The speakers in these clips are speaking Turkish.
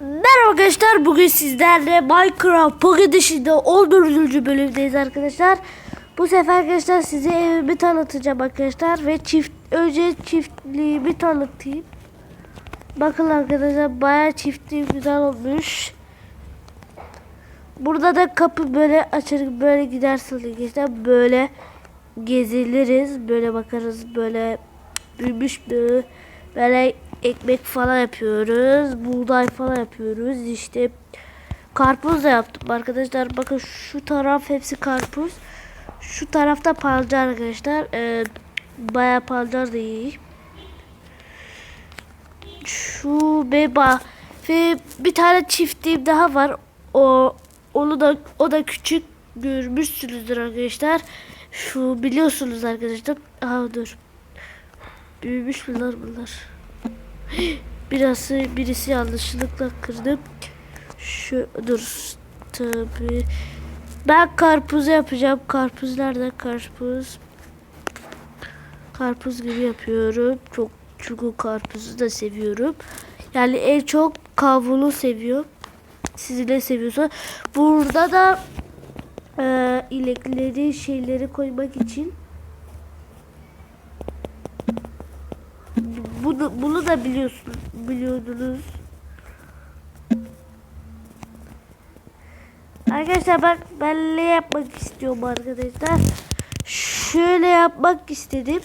Merhaba arkadaşlar bugün sizlerle Minecraft Pocket dışında 14. bölümdeyiz arkadaşlar. Bu sefer arkadaşlar size evimi tanıtacağım arkadaşlar ve çift önce çiftliğimi tanıtayım. Bakın arkadaşlar bayağı çiftliğim güzel olmuş. Burada da kapı böyle açılır böyle gidersiniz arkadaşlar böyle geziliriz böyle bakarız böyle büyümüş mü böyle ekmek falan yapıyoruz buğday falan yapıyoruz işte karpuz da yaptım arkadaşlar. Bakın şu taraf hepsi karpuz. Şu tarafta pancar arkadaşlar. Ee, bayağı pancar da iyi şu beba ve bir tane çiftliğim daha var. O onu da o da küçük görmüşsünüzdür arkadaşlar. Şu biliyorsunuz arkadaşlar. Aha dur büyümüş bunlar bunlar Birisi birisi yanlışlıkla kırdım. Şu dur tabi. Ben karpuz yapacağım. Karpuz nerede? Karpuz. Karpuz gibi yapıyorum. Çok çünkü karpuzu da seviyorum. Yani en çok kavrulu seviyorum. Siz ne seviyorsa. Burada da e, ilekleri şeyleri koymak için bunu, bunu da biliyorsunuz biliyordunuz. Arkadaşlar bak ben ne yapmak istiyorum arkadaşlar. Şöyle yapmak istedim.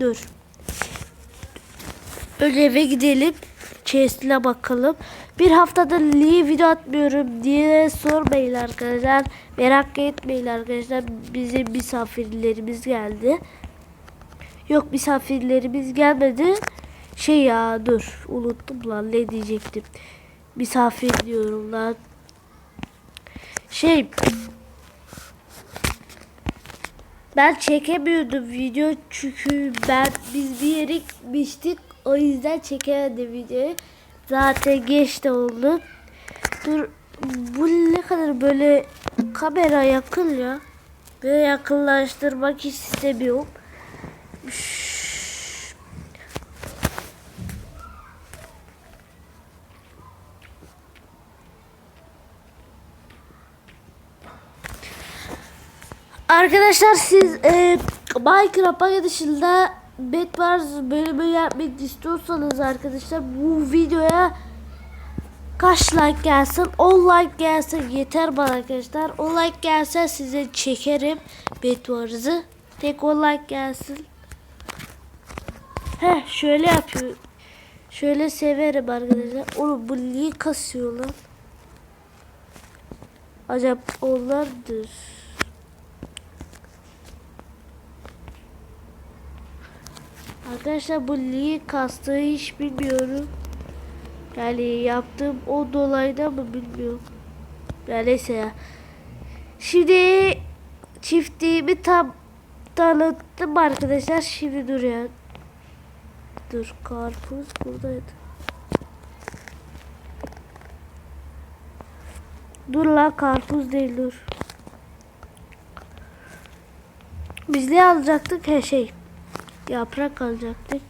Dur. Önce eve gidelim. Chest'le bakalım. Bir haftadır niye video atmıyorum diye sormayın arkadaşlar. Merak etmeyin arkadaşlar. Bize misafirlerimiz geldi. Yok misafirlerimiz gelmedi. Şey ya dur unuttum lan ne diyecektim. Misafir diyorum lan. Şey ben çekemiyordum video çünkü ben biz bir yere gitmiştik o yüzden çekemedim videoyu. Zaten geç de oldu. Dur bu ne kadar böyle kamera yakın ya. Böyle yakınlaştırmak istemiyorum. Arkadaşlar siz e, Minecraft dışında Bed Wars bölümü yapmak istiyorsanız arkadaşlar bu videoya kaç like gelsin? 10 like gelsin yeter bana arkadaşlar. 10 like gelse size çekerim Bed Wars'ı tek 10 like gelsin. Heh şöyle yapıyor şöyle severim arkadaşlar. Oğlum bu niye kasıyor lan? Acaba onlardır Arkadaşlar bu niye kastığı hiç bilmiyorum. Yani yaptığım o dolayda mı bilmiyorum. Ya neyse ya. Şimdi çiftliğimi tam tanıttım arkadaşlar. Şimdi dur ya. Dur karpuz buradaydı. Dur la karpuz değil dur. Biz ne alacaktık? Her şey. Yaprak alacaktık.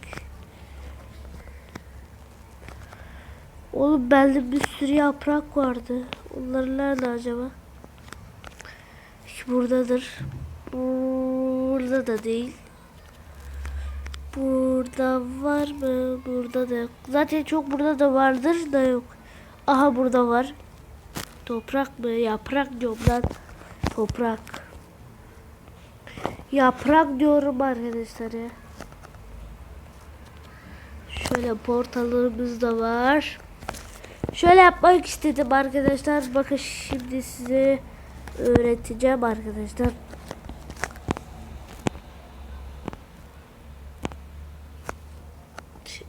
Oğlum bende bir sürü yaprak vardı. Onlar nerede acaba? Buradadır. Burada da değil. Burada var mı? Burada da yok. Zaten çok burada da vardır da yok. Aha burada var. Toprak mı? Yaprak diyorum lan. Toprak. Yaprak diyorum arkadaşlar ya. Şöyle portallarımız da var. Şöyle yapmak istedim arkadaşlar. Bakın şimdi size öğreteceğim arkadaşlar.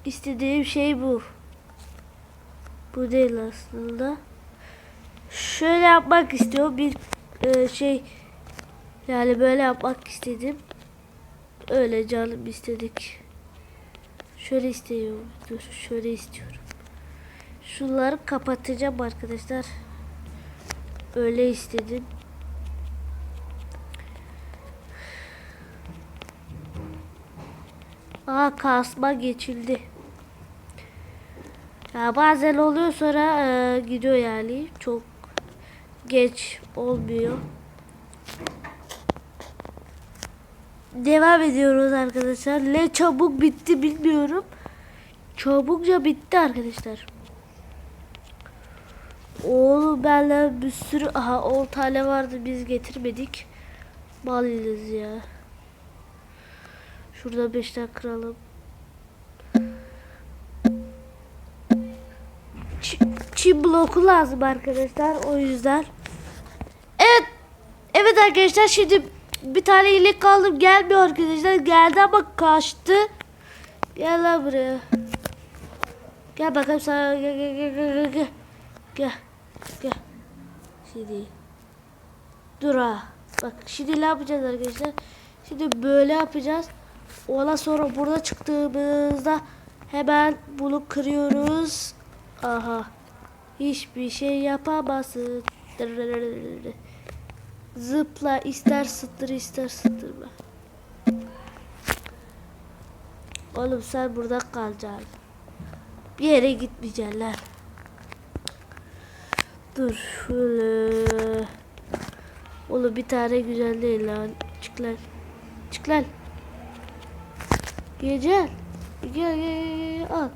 İstediğim şey bu. Bu değil aslında. Şöyle yapmak istiyorum. Bir e, şey yani böyle yapmak istedim. Öyle canım istedik. Şöyle istiyorum. Dur şöyle istiyorum. Şunları kapatacağım arkadaşlar. Öyle istedim. Aa kasma geçildi. Ya bazen oluyor sonra e, gidiyor yani. Çok geç olmuyor. Devam ediyoruz arkadaşlar. Ne çabuk bitti bilmiyorum. Çabukça bitti arkadaşlar. Oğlum benle bir sürü aha 10 tane vardı biz getirmedik. Malıyız ya. Şurada 5 tane kıralım. Ç- Çim bloku lazım arkadaşlar o yüzden. Evet. Evet arkadaşlar şimdi bir tane inek kaldım gelmiyor arkadaşlar. Geldi ama kaçtı. Gel lan buraya. Gel bakalım sana gel gel gel gel gel gel. Gel. Şimdi. Dur ha. Bak şimdi ne yapacağız arkadaşlar? Şimdi böyle yapacağız. Ondan sonra burada çıktığımızda hemen bunu kırıyoruz. Aha. Hiçbir şey yapamazsın. Zıpla ister sıtır ister sıtırma. Oğlum sen burada kalacaksın. Bir yere gitmeyeceksin lan. Dur şöyle. Oğlum bir tane güzel değil lan. Çık lan. Çık lan. Gel gel gel, gel. al.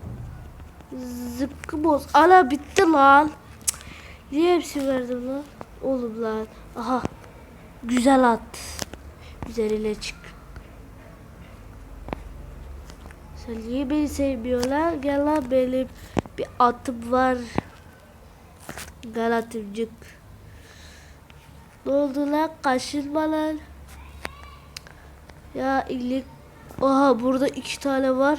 Zıpkı boz. Ana bitti lan. Cık. Niye hepsi verdim lan? Oğlum lan. Aha. Güzel at. Güzeline çık. Sen niye beni sevmiyorsun lan? Gel lan benim bir atım var. Gel atımcık. Ne oldu lan? Kaşınma lan. Ya iyilik. Aha burada iki tane var.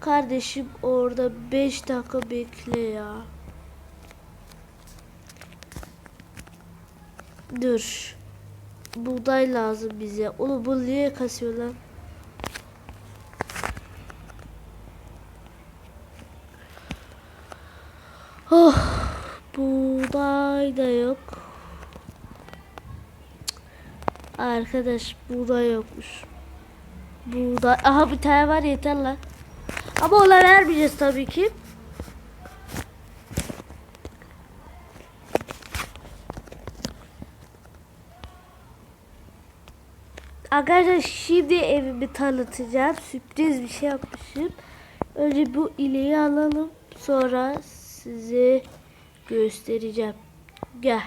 Kardeşim orada beş dakika bekle ya. Dur. Buğday lazım bize. Oğlum bu niye kasıyor lan? Oh, buğday da yok. Arkadaş buğday yokmuş. Buğday. Aha bir tane var yeter lan. Ama ona vermeyeceğiz tabii ki. Arkadaşlar şimdi evimi tanıtacağım. Sürpriz bir şey yapmışım. Önce bu ileği alalım. Sonra size göstereceğim. Gel.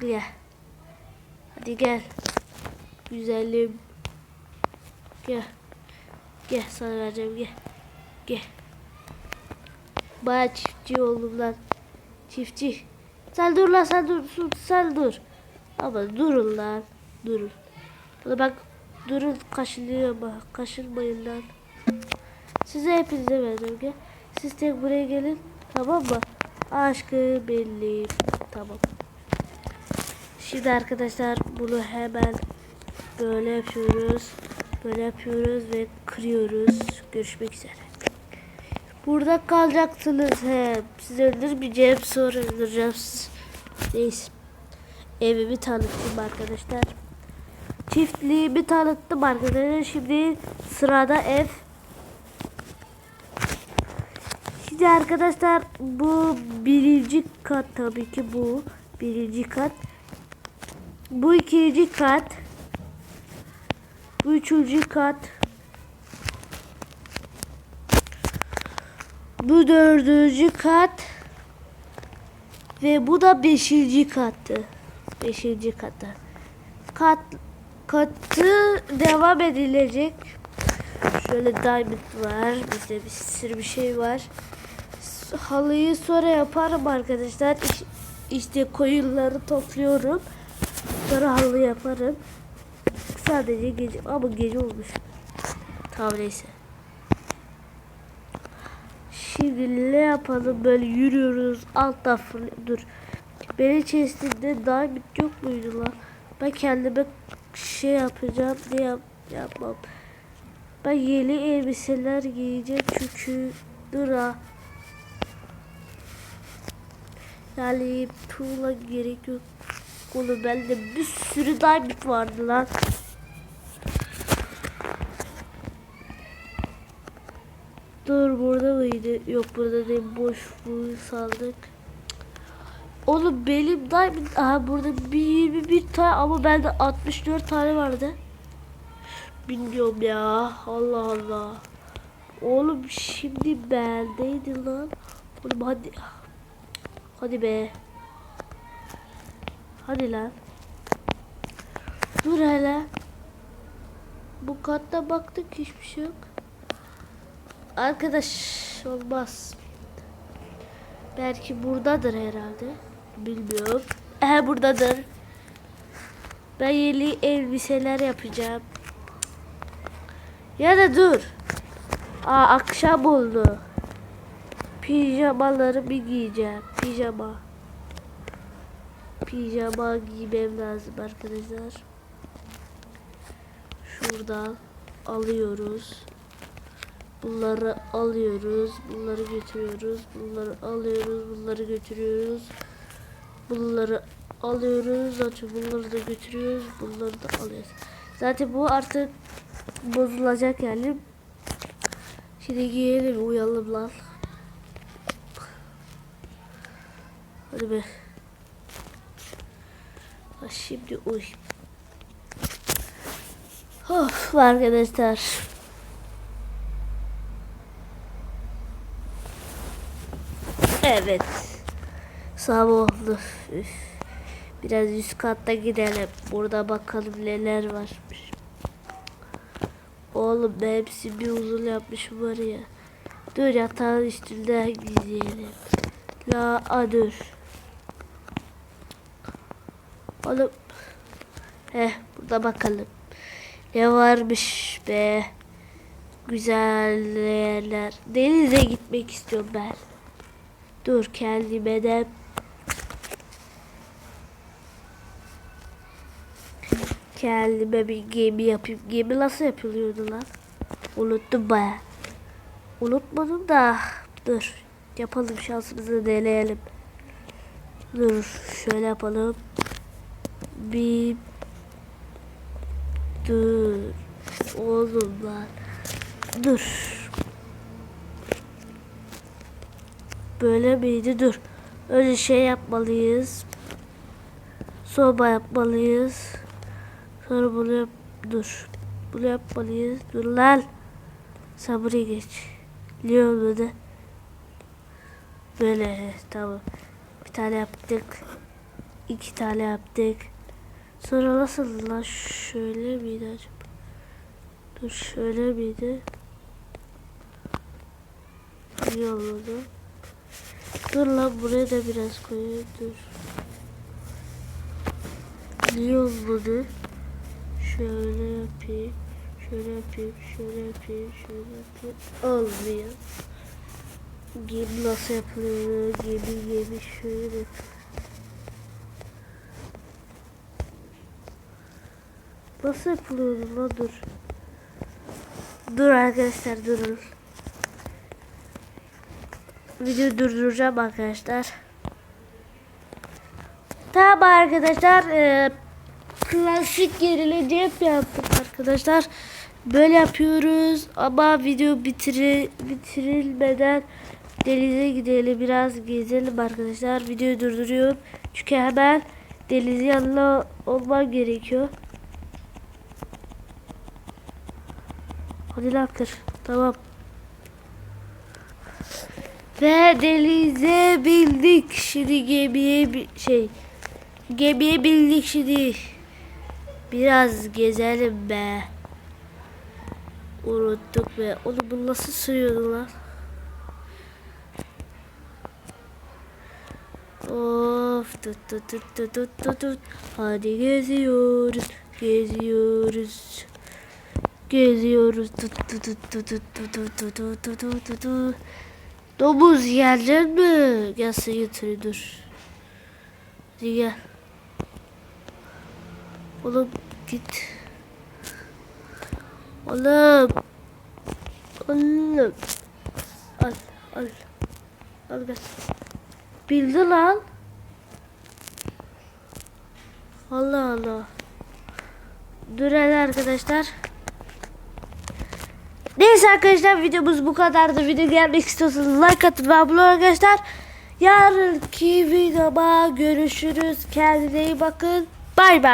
Gel. Hadi gel. Güzelim. Gel. Gel sana vereceğim gel. Gel. Baya çiftçi oldum lan. Çiftçi. Sen dur lan sen dur, Sen dur. Ama durun lan. Durun. Bana bak durun kaşınıyor bak. Kaşınmayın lan. Size hepinize vereceğim gel. Siz tek buraya gelin. Tamam mı? Aşkı belli. Tamam. Şimdi arkadaşlar bunu hemen böyle yapıyoruz. Böyle yapıyoruz ve kırıyoruz. Görüşmek üzere. Burada kalacaksınız he. Sizi öldürmeyeceğim sonra öldüreceğim. Neyse. Evimi tanıttım arkadaşlar. Çiftliğimi tanıttım arkadaşlar. Şimdi sırada ev. Şimdi arkadaşlar bu birinci kat tabii ki bu birinci kat. Bu ikinci kat. Bu üçüncü kat. Bu dördüncü kat. Ve bu da beşinci kattı. Beşinci katı. Kat katı devam edilecek. Şöyle diamond var. Bizde bir sürü bir şey var. Halıyı sonra yaparım arkadaşlar. İş, işte koyunları topluyorum. Sonra halı yaparım. Sadece gece ama gece olmuş. Tamam neyse. Şimdi ne yapalım böyle yürüyoruz altta fırlıyor. Dur. Beni chestimde diamond yok muydu lan? Ben kendime şey yapacağım ne yap yapmam. Ben yeni elbiseler giyeceğim çünkü dur ha. Yani tuğla gerek yok. Oğlum bende bir sürü diamond vardı lan. Dur burada mıydı? Yok burada değil. Boş bu sandık. Oğlum benim diamond aha burada bir 21 tane ama bende 64 tane vardı. Bilmiyorum ya. Allah Allah. Oğlum şimdi bendeydi lan. Oğlum hadi. Hadi be. Hadi lan. Dur hele. Bu katta baktık hiçbir şey yok. Arkadaş olmaz. Belki buradadır herhalde. Bilmiyorum. He buradadır. Ben yeni elbiseler yapacağım. Ya da dur. Aa akşam oldu. Pijamaları bir giyeceğim. Pijama. Pijama giymem lazım arkadaşlar. Şuradan alıyoruz. Bunları alıyoruz. Bunları götürüyoruz. Bunları alıyoruz. Bunları götürüyoruz. Bunları alıyoruz. Zaten bunları da götürüyoruz. Bunları da alıyoruz. Zaten bu artık bozulacak yani. Şimdi giyelim uyalım lan. Hadi be. Ha, Şimdi uy. Of arkadaşlar. Evet. Sabah oldu. Üf. Biraz üst katta gidelim. Burada bakalım neler varmış. Oğlum ben hepsi bir uzun yapmışım var ya. Dur yatağın üstünden gizleyelim. La a dur. Oğlum. Heh burada bakalım. Ne varmış be. Güzel yerler. Denize gitmek istiyorum ben. Dur kendime de kendime bir gemi yapayım. Gemi nasıl yapılıyordu lan? Unuttum baya. Unutmadım da. Dur. Yapalım şansımızı deneyelim. Dur şöyle yapalım. Bir Dur. Oğlum lan. Dur. Böyle miydi? Dur. Önce şey yapmalıyız. Soba yapmalıyız. Sonra bunu yap. Dur. Bunu yapmalıyız. Dur lan. Sabırı geç. Liyor böyle. Böyle tamam. Bir tane yaptık. İki tane yaptık. Sonra nasıl lan şöyle miydi acaba? Dur şöyle miydi? İyi olmadı. Dur lan buraya da biraz koyayım dur. İyi olmadı. Şöyle yapayım. Şöyle yapayım. Şöyle yapayım. Şöyle yapayım. Olmuyor. Gemi nasıl yapılıyor? Gemi gemi şöyle. Nasıl yapılıyordu lan dur. Dur arkadaşlar durun. Videoyu durduracağım arkadaşlar. Tamam arkadaşlar. E, klasik gerilimci hep yaptık arkadaşlar. Böyle yapıyoruz ama video bitiri, bitirilmeden denize gidelim biraz gezelim arkadaşlar. Videoyu durduruyorum. Çünkü hemen denizin yanına olmam gerekiyor. Hadi lan kır. Tamam. Ve denize bildik. Şimdi gemiye şey. Gemiye bildik şimdi. Biraz gezelim be. Unuttuk be. Onu bu nasıl sürüyordu lan? Of tut tut tut tut tut tut tut. Hadi geziyoruz. Geziyoruz. Geziyoruz. Tut tut tut tut tut tut tut tut tut tut tut tut. Domuz geldin mi? Gel seni götüreyim dur. Gel. Oğlum git. Oğlum. Oğlum. Al al. Al gel. Bildi lan. Allah Allah. Dur hele arkadaşlar. Neyse arkadaşlar videomuz bu kadardı. Video gelmek istiyorsanız like atın ve abone olun arkadaşlar. Yarınki videoda görüşürüz. Kendine iyi bakın. Bay bay.